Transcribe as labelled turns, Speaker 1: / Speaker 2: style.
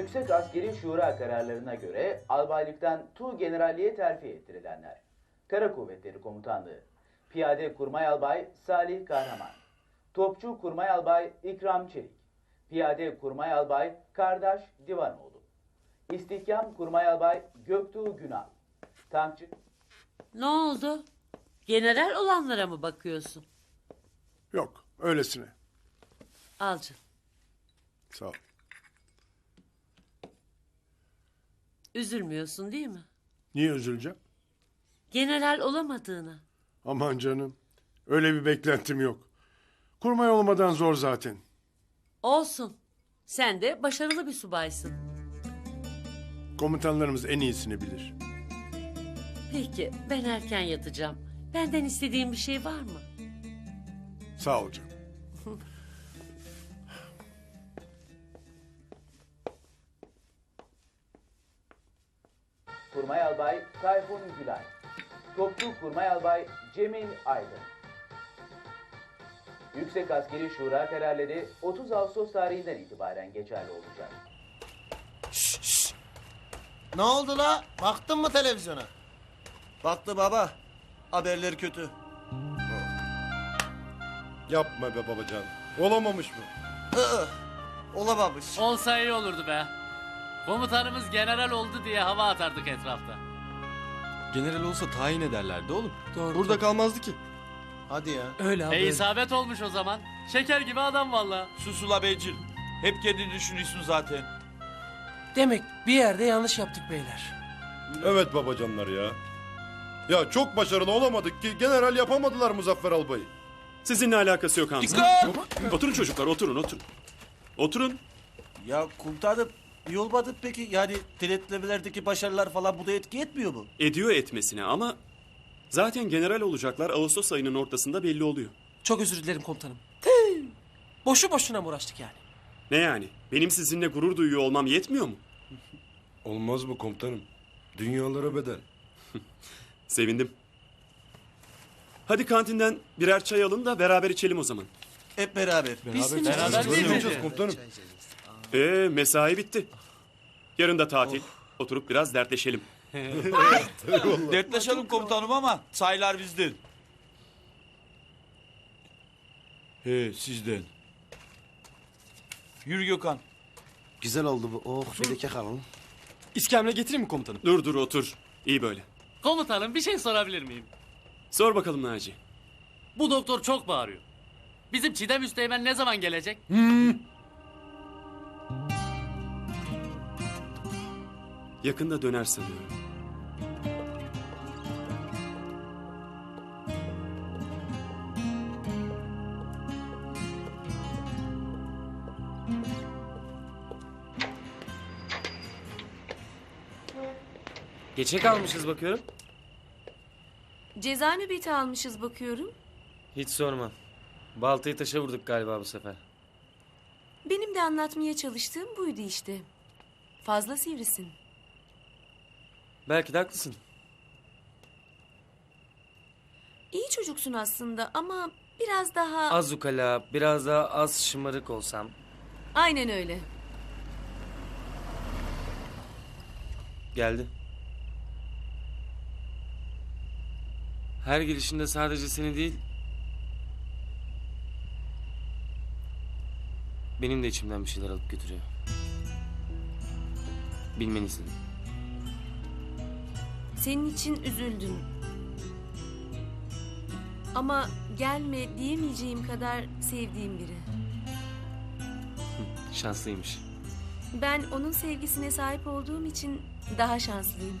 Speaker 1: Yüksek Askeri Şura kararlarına göre albaylıktan Tu Generalliğe terfi ettirilenler. Kara Kuvvetleri Komutanlığı Piyade Kurmay Albay Salih Kahraman Topçu Kurmay Albay İkram Çelik Piyade Kurmay Albay Kardeş Divanoğlu İstihkam Kurmay Albay Göktuğ Günal Tankçı
Speaker 2: Ne oldu? General olanlara mı bakıyorsun?
Speaker 3: Yok, öylesine.
Speaker 2: Al canım.
Speaker 3: Sağ ol.
Speaker 2: Üzülmüyorsun değil mi?
Speaker 3: Niye üzüleceğim?
Speaker 2: General olamadığına.
Speaker 3: Aman canım. Öyle bir beklentim yok. Kurmay olmadan zor zaten.
Speaker 2: Olsun. Sen de başarılı bir subaysın.
Speaker 3: Komutanlarımız en iyisini bilir.
Speaker 2: Peki ben erken yatacağım. Benden istediğin bir şey var mı?
Speaker 3: Sağ ol canım.
Speaker 1: Kurmay Albay Tayfun Gülay Topçu Kurmay Albay Cemil Aydın Yüksek Askeri Şura kararları 30 Ağustos tarihinden itibaren geçerli olacak.
Speaker 4: Ne oldu la? Baktın mı televizyona?
Speaker 5: Baktı baba. Haberler kötü.
Speaker 6: Yapma be babacan. Olamamış mı?
Speaker 5: Iı, olamamış.
Speaker 7: Olsa iyi olurdu be. Komutanımız general oldu diye hava atardık etrafta.
Speaker 8: General olsa tayin ederlerdi oğlum.
Speaker 9: Doğru,
Speaker 8: Burada kalmazdı ki.
Speaker 4: Hadi ya.
Speaker 9: Öyle abi.
Speaker 7: E isabet olmuş o zaman. Şeker gibi adam valla.
Speaker 5: Susula bencil. Hep kendini düşünüyorsun zaten.
Speaker 9: Demek bir yerde yanlış yaptık beyler.
Speaker 6: Evet babacanlar ya. Ya çok başarılı olamadık ki general yapamadılar Muzaffer Albay'ı.
Speaker 10: Sizinle alakası yok Hamza. Oturun çocuklar oturun oturun. Oturun.
Speaker 5: Ya komutanım iyi olmadı peki? Yani denetlemelerdeki başarılar falan bu da etki etmiyor mu?
Speaker 10: Ediyor etmesine ama zaten general olacaklar Ağustos ayının ortasında belli oluyor.
Speaker 9: Çok özür dilerim komutanım. Boşu boşuna mı uğraştık yani?
Speaker 10: Ne yani? Benim sizinle gurur duyuyor olmam yetmiyor mu?
Speaker 6: Olmaz mı komutanım? Dünyalara bedel.
Speaker 10: Sevindim. Hadi kantinden birer çay alın da beraber içelim o zaman.
Speaker 5: Hep beraber.
Speaker 9: Biz
Speaker 7: Beraber
Speaker 6: Böyle
Speaker 7: değil miydi?
Speaker 6: komutanım.
Speaker 10: Ee mesai bitti. Yarın da tatil. Oturup biraz dertleşelim.
Speaker 5: Dertleşelim komutanım ama sayılar bizden. He sizden. Yürü Gökhan.
Speaker 4: Güzel oldu bu. Oh bir de kek alalım.
Speaker 8: İskemle getireyim mi komutanım?
Speaker 10: Dur dur otur. İyi böyle.
Speaker 7: Komutanım bir şey sorabilir miyim?
Speaker 10: Sor bakalım Naci.
Speaker 7: Bu doktor çok bağırıyor. Bizim Çiğdem Üsteğmen ne zaman gelecek?
Speaker 10: Yakında döner sanıyorum.
Speaker 9: Geçe kalmışız bakıyorum.
Speaker 11: Ceza nöbeti almışız bakıyorum.
Speaker 9: Hiç sorma. Baltayı taşa vurduk galiba bu sefer.
Speaker 11: Benim de anlatmaya çalıştığım buydu işte. Fazla sivrisin.
Speaker 9: Belki de haklısın.
Speaker 11: İyi çocuksun aslında ama biraz daha...
Speaker 9: Az ukala, biraz daha az şımarık olsam.
Speaker 11: Aynen öyle.
Speaker 9: Geldi. Her gelişinde sadece seni değil... Benim de içimden bir şeyler alıp götürüyor. Bilmeni istedim.
Speaker 11: Senin için üzüldüm. Ama gelme diyemeyeceğim kadar sevdiğim biri.
Speaker 9: Şanslıymış.
Speaker 11: Ben onun sevgisine sahip olduğum için daha şanslıyım.